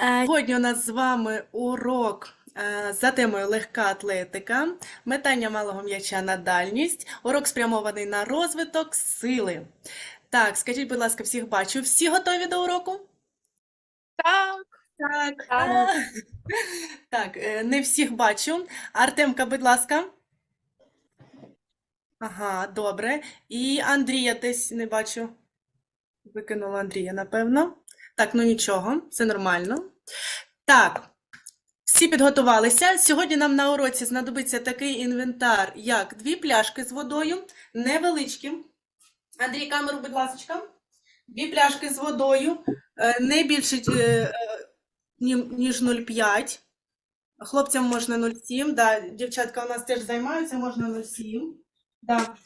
Е, Сьогодні у нас з вами урок е, за темою легка атлетика, метання малого м'яча на дальність. Урок спрямований на розвиток сили. Так, скажіть, будь ласка, всіх бачу. Всі готові до уроку? Так, Так. Так. Так, е, не всіх бачу. Артемка, будь ласка. Ага, добре. І Андрія десь не бачу. Викинула Андрія, напевно. Так, ну нічого, це нормально. Так, всі підготувалися. Сьогодні нам на уроці знадобиться такий інвентар, як дві пляшки з водою, невеличкі. Андрій, камеру, будь ласка. Дві пляшки з водою, е, не більше, е, е, ні- ніж 0,5. Хлопцям можна 0,7, да, дівчатка у нас теж займаються, можна 0,7. Да.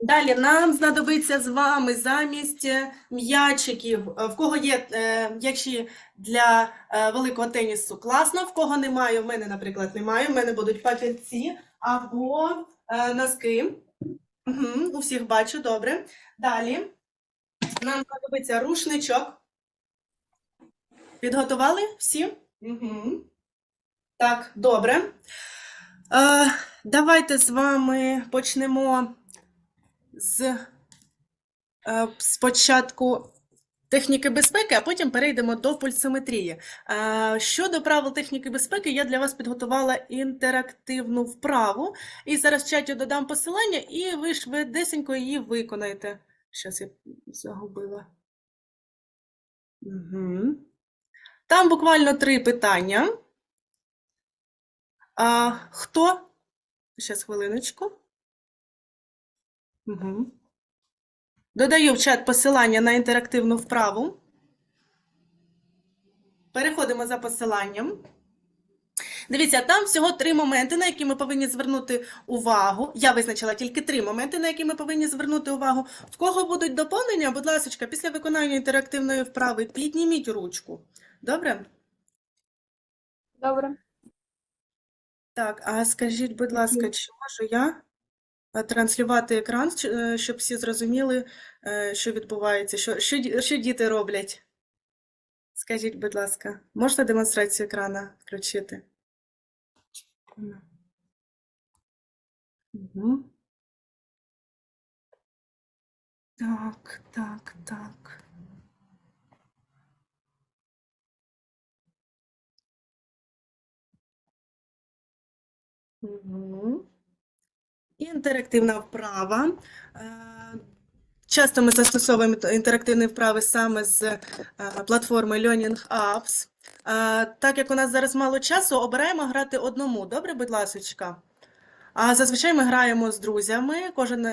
Далі нам знадобиться з вами замість е, м'ячиків. е, В кого є е, м'ячі для великого тенісу, класно. В кого немає, в мене, наприклад, немає. В мене будуть папірці або носки. Угу, у всіх бачу, добре. Далі нам знадобиться рушничок. Підготували всі? Угу. Так, добре. Давайте з вами почнемо з е, спочатку техніки безпеки, а потім перейдемо до пульсометрії. Е, щодо правил техніки безпеки, я для вас підготувала інтерактивну вправу. І зараз в чаті додам посилання, і ви швидесенько її виконаєте. Щас я загубила. Угу. Там буквально три питання. А, хто? Зараз хвилиночку. Угу. Додаю в чат посилання на інтерактивну вправу. Переходимо за посиланням. Дивіться, там всього три моменти, на які ми повинні звернути увагу. Я визначила тільки три моменти, на які ми повинні звернути увагу. В кого будуть доповнення, будь ласка, після виконання інтерактивної вправи підніміть ручку. Добре? добре. Так, а скажіть, будь ласка, чи можу я транслювати екран, е, щоб всі зрозуміли, е, що відбувається, що, що, що діти роблять? Скажіть, будь ласка, можна демонстрацію екрана включити? Угу. Так, так, так. Угу. Інтерактивна вправа. Е, Часто ми застосовуємо інтерактивні вправи саме з е, платформи Learning Apps. Е, Так як у нас зараз мало часу, обираємо грати одному. Добре, будь ласочка? А зазвичай ми граємо з друзями, кожен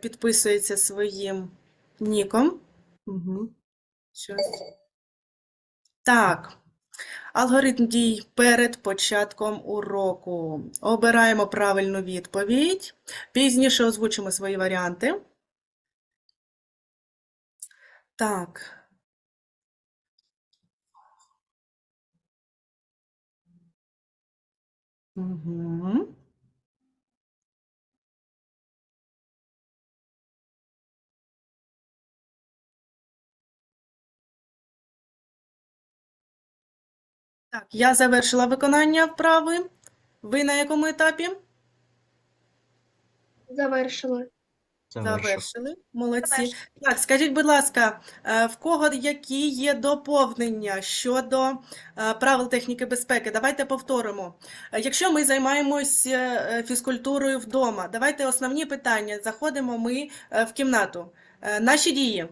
підписується своїм ніком. Угу. Так. Алгоритм дій перед початком уроку. Обираємо правильну відповідь. Пізніше озвучимо свої варіанти. Так. Угу. Так, я завершила виконання вправи. Ви на якому етапі? Завершили. Завершили. Молодці. Завершили. Так, скажіть, будь ласка, е, в кого які є доповнення щодо е, правил техніки безпеки? Давайте повторимо. Е, Якщо ми займаємось фізкультурою вдома, давайте основні питання. Заходимо ми в кімнату. Наші дії.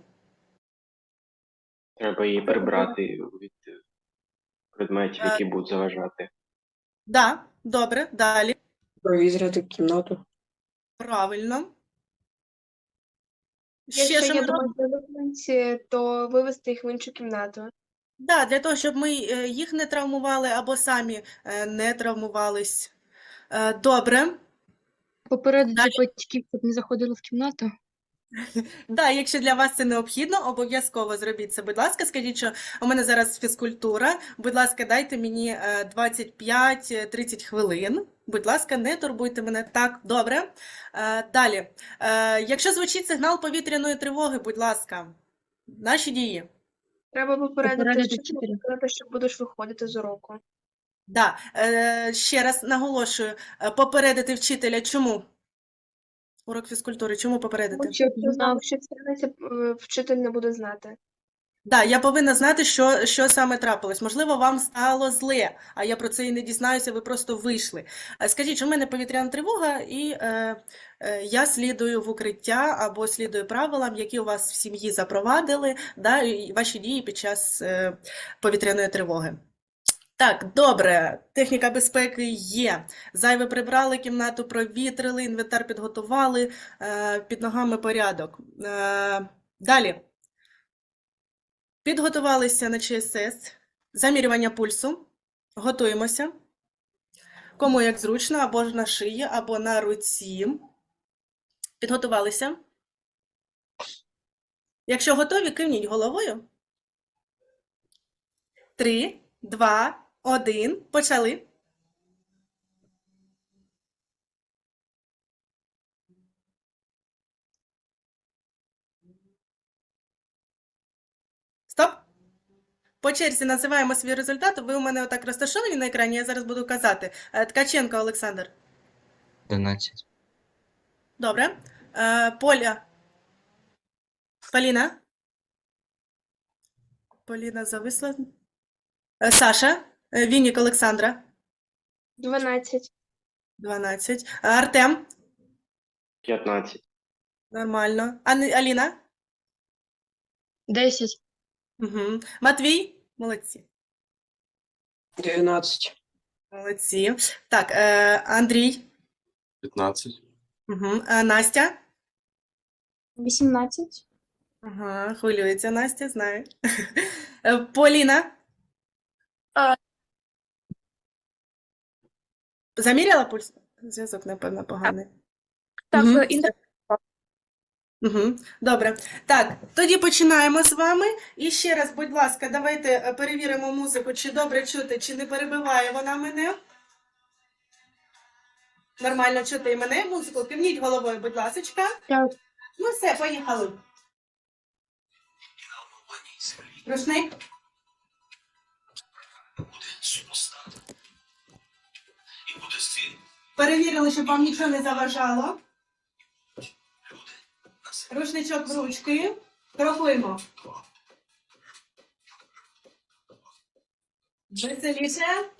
Треба її прибрати від предметів, Е. які будуть заважати. Да, добре, далі. Провізряти кімнату. Правильно. Ще Якщо що є ми робимо? домовленці, то вивести їх в іншу кімнату. Да, для того, щоб ми е, їх не травмували або самі е, не травмувались. Е, Добре. Попередити Далі. батьків, щоб не заходили в кімнату. Да, якщо для вас це необхідно, обов'язково зробіть це. Будь ласка, скажіть, що у мене зараз фізкультура. Будь ласка, дайте мені е, 25-30 хвилин. Будь ласка, не турбуйте мене. Так, добре. Е, Далі. Е, Якщо звучить сигнал повітряної тривоги, будь ласка, наші дії. Треба попередити що будеш виходити з уроку. Да. Е, ще раз наголошую, е, попередити вчителя. Чому? Урок фізкультури. Чому попередити? Тому що якщо знав. знову щось станеться, е, вчитель не буде знати. Да, я повинна знати, що, що саме трапилось. Можливо, вам стало зле, а я про це і не дізнаюся, ви просто вийшли. Е, Скажіть, у мене повітряна тривога, і е, е, я слідую в укриття або слідую правилам, які у вас в сім'ї запровадили, да, і ваші дії під час е, повітряної тривоги. Так, добре, техніка безпеки є. Зайве прибрали, кімнату провітрили, інвентар підготували, е, під ногами порядок. Е, далі. Підготувалися на ЧСС, замірювання пульсу, готуємося. Кому як зручно, або ж на шиї, або на руці. Підготувалися. Якщо готові, кивніть головою. Три, два, один. Почали. Стоп. По черзі називаємо свій результат. Ви у мене отак розташовані на екрані, я зараз буду казати. Е, Ткаченко Олександр. 11. Добре. Е, Поля. Поліна. Поліна зависла. Е, Саша. Е, Вінник Олександра. 12. 12. Е, Артем. 15. Нормально. Ани- Аліна. 10. Угу. Матвій. Молодці. 12. Молодці. Так, е, Андрій. 15, Угу. Е, Настя. 18. Ага, хвилюється Настя, знаю. Е, Поліна. Заміряла пульс? Зв'язок, напевно, поганий. Так, е, інтер... Угу. Добре. Так, тоді починаємо з вами. І ще раз, будь ласка, давайте е, перевіримо музику, чи добре чути, чи не перебиває вона мене. Нормально чути і мене музику. Кивніть головою, будь ласка. Так. Ну все, поїхали. Рушник. Перевірили, щоб вам нічого не заважало. Рушничок в ручки. Крокуємо. Веселіше.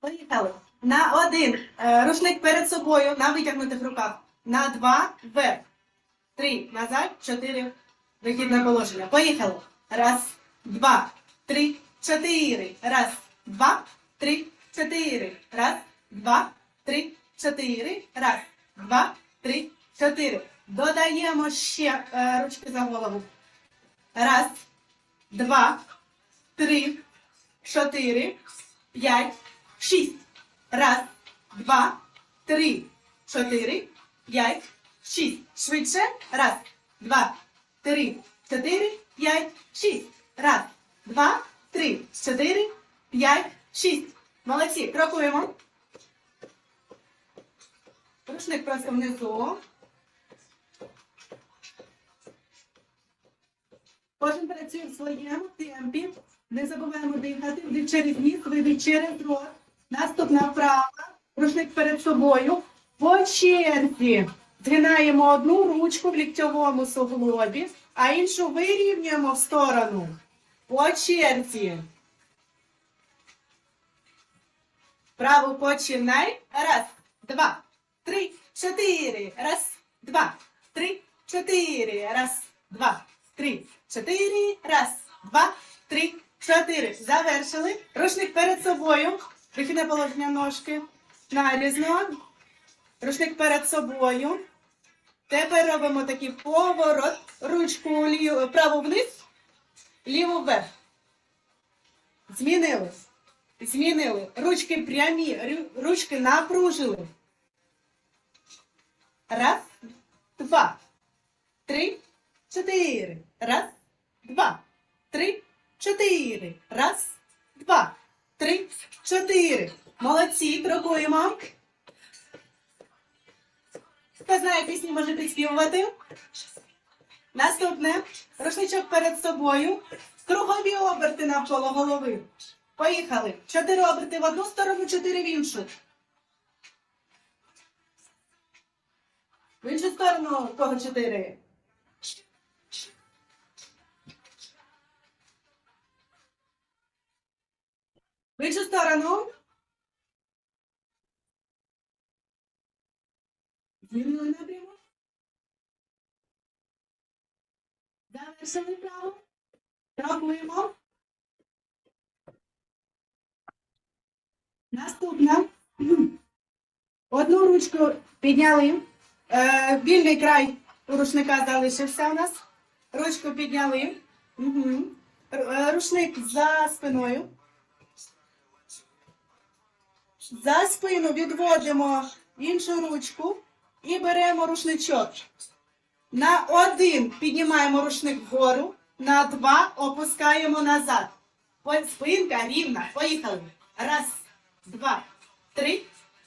Поїхали. На один. Е, Рушник перед собою на витягнутих руках. На два вверх. Три. Назад. Чотири. Вихідне положення. Поїхали. Раз, два, три, чотири. Раз, два, три, чотири. Раз, два, три, чотири. Раз, два, три, чотири. Додаємо ще е, ручки за голову. Раз, два, три, чотири, п'ять, шість. Раз, два, три, чотири, п'ять, шість. Швидше. Раз, два, три, чотири, п'ять, шість. Раз, два, три, чотири, п'ять, шість. Молодці. Крокуємо. Рушник просто внизу. Кожен працює в своєму темпі. Не забуваємо дихати. Вдих через ніс, видих через рот. Наступна вправа. Рушник перед собою. По черзі. Згинаємо одну ручку в ліктьовому суглобі, а іншу вирівнюємо в сторону. По черзі. Праву починай. Раз, два, три, чотири. Раз, два, три, чотири. Раз, два, три, чотири. Раз, два, три, чотири. Завершили. Рушник перед собою. Вихідне положення ножки. Нарізно. Рушник перед собою. Тепер робимо такий поворот. Ручку ліву, праву вниз, ліву вверх. Змінили. Змінили. Ручки прямі, ручки напружили. Раз, два, три, чотири. Раз, два, три, чотири. Раз, два, три, чотири. Молодці, крокуємо. Хто знає пісні, може підспівувати. Наступне. Рушничок перед собою. Кругові оберти навколо голови. Поїхали. Чотири оберти в одну сторону, чотири в іншу. В іншу сторону в кого чотири. В іншу сторону. Змінили напрямок. Завершили право. Крокуємо. Наступна. Одну ручку підняли. Е, вільний край рушника залишився у нас. Ручку підняли. Угу. Рушник за спиною. За спину відводимо іншу ручку і беремо рушничок. На один піднімаємо рушник вгору, на два опускаємо назад. Спинка рівна. Поїхали. Раз, два, три,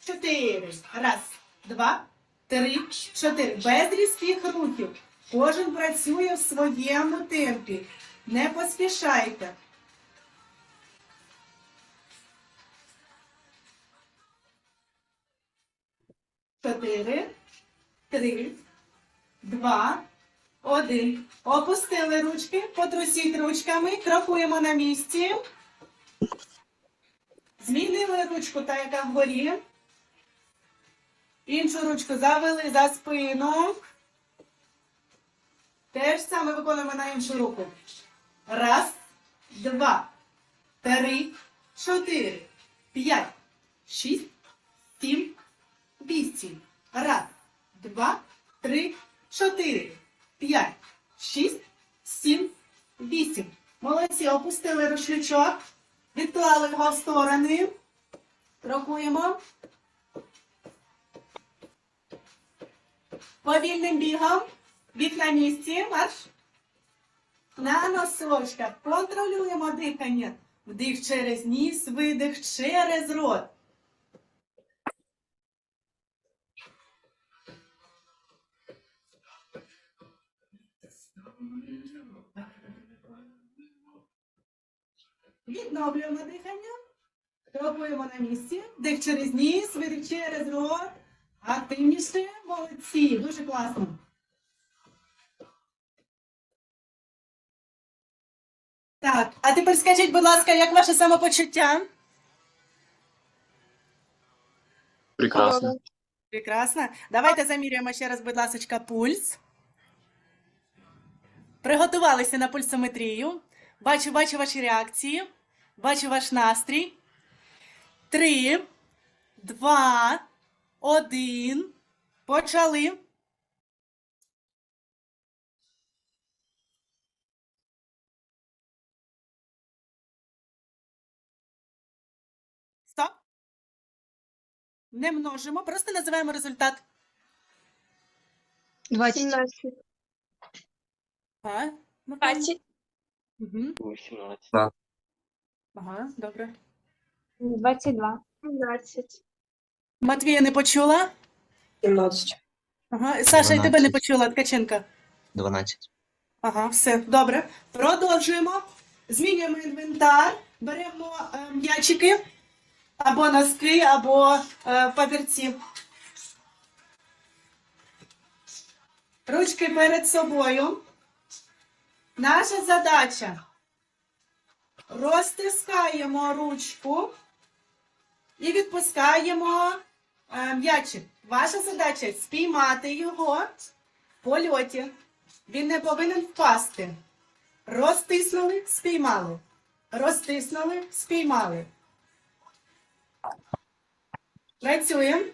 чотири. Раз, два, три, чотири. Без різких рухів. Кожен працює в своєму темпі. Не поспішайте. Чотири, три, два, один. Опустили ручки, потрусіть ручками, крокуємо на місці. Змінили ручку, та яка вгорі. Іншу ручку завели за спину. Те ж саме виконуємо на іншу руку. Раз, два, три, чотири, п'ять, шість, сім, вісім. Раз, два, три, чотири, п'ять, шість, сім, вісім. Молодці, опустили рушничок, відклали його в сторони. Крокуємо. Повільним бігом. Біг на місці, марш. На носочках. Контролюємо дихання. Вдих через ніс, видих через рот. Відновлюємо дихання. Пробуємо на місці. Дих через ніс, видих через рот. Активніше. Молодці. Дуже класно. Так, а тепер скажіть, будь ласка, як ваше самопочуття? Прекрасно. Прекрасно. Давайте заміряємо ще раз, будь ласка, пульс. Приготувалися на пульсометрію. Бачу, бачу ваші реакції. Бачу ваш настрій. Три, два, один. Почали. Стоп. Не множимо, просто називаємо результат. 20. 17. А? Ну, 20. Угу. 18. Ага, добре. 22. 17. Матвія не почула? 17. Ага. Саша, і тебе не 12. почула, Ткаченка. 12. Ага, все, добре. Продовжуємо. Змінюємо інвентар, беремо е, м'ячики, або носки, або е, папірці. Ручки перед собою. Наша задача. Розтискаємо ручку і відпускаємо е, м'ячик. Ваша задача спіймати його в польоті. Він не повинен впасти. Розтиснули, спіймали. Розтиснули, спіймали. Працюємо.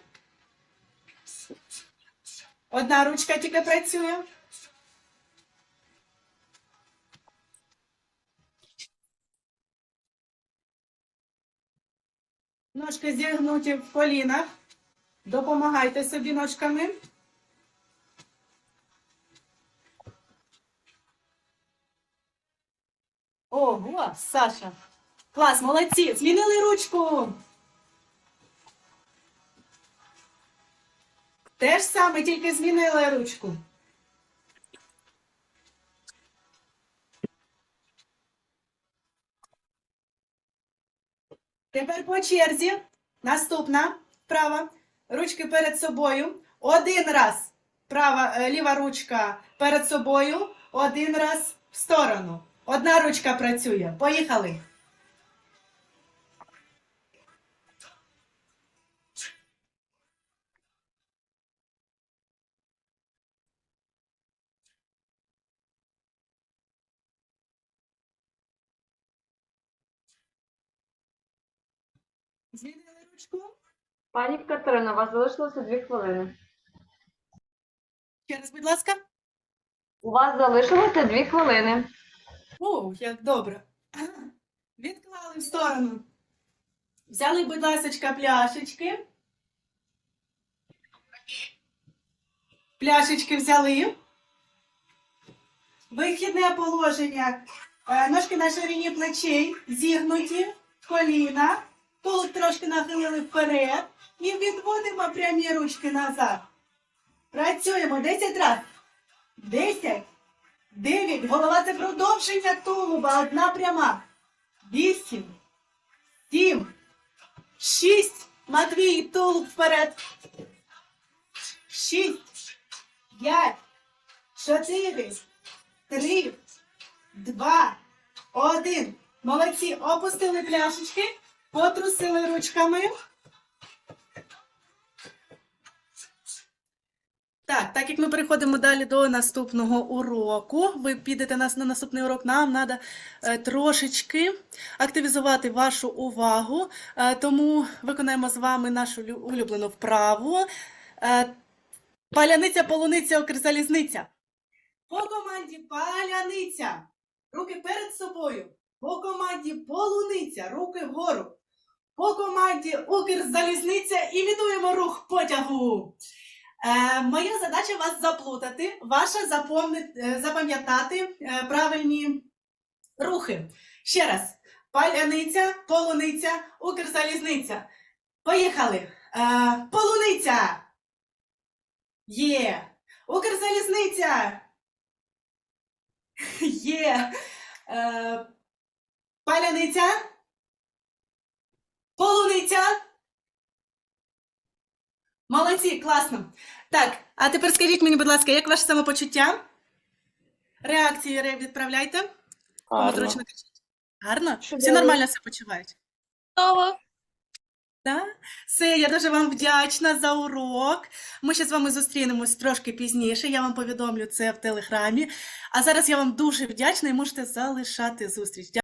Одна ручка тільки працює. Ножки зігнуті в колінах. Допомагайте собі ножками. Ого, Саша. Клас, молодці. Змінили ручку. Те ж саме, тільки змінили ручку. Тепер по черзі. Наступна права. Ручки перед собою. Один раз. Права, е, ліва ручка перед собою. Один раз в сторону. Одна ручка працює. Поїхали. Змінили. Пані Катерина, у вас залишилося дві хвилини. Ще раз, будь ласка. У вас залишилося дві хвилини. О, як добре. Відклали в сторону. Взяли, будь ласка, пляшечки. Пляшечки взяли. Вихідне положення. Е, Ножки на ширині плечей, зігнуті, коліна. Тулуб трошки нахилили вперед. І відводимо прямі ручки назад. Працюємо 10 разів. 10. Дев'ять. Голова це продовження тулуба. Одна пряма. Вісім. Сім. Шість. Матвій, тулуб вперед. Шість. П'ять. Чотири. Три. Два. Один. Молодці. Опустили пляшечки. Потрусили ручками. Так, так як ми переходимо далі до наступного уроку, ви підете нас на наступний урок, нам треба трошечки активізувати вашу увагу, е, тому виконаємо з вами нашу улюблену вправу. Е, Паляниця, полуниця, окрзалізниця. По команді паляниця. Руки перед собою. По команді полуниця, руки вгору. По команді Укрзалізниця імітуємо рух потягу. Е, моя задача вас заплутати, ваша е, запам'ятати е, правильні рухи. Ще раз. Паляниця, полуниця, Укрзалізниця. Поїхали. Е, полуниця. Є. Укрзалізниця. Є. Е, паляниця. Полуниця. Молодці, класно. Так, а тепер скажіть мені, будь ласка, як ваше самопочуття? Реакції відправляйте. Кому Гарно. зручно кажіть. Гарно? Всі Чудово. нормально себе почувають? Готово. Так? Все, я дуже вам вдячна за урок. Ми ще з вами зустрінемось трошки пізніше. Я вам повідомлю це в телеграмі. А зараз я вам дуже вдячна і можете залишати зустріч.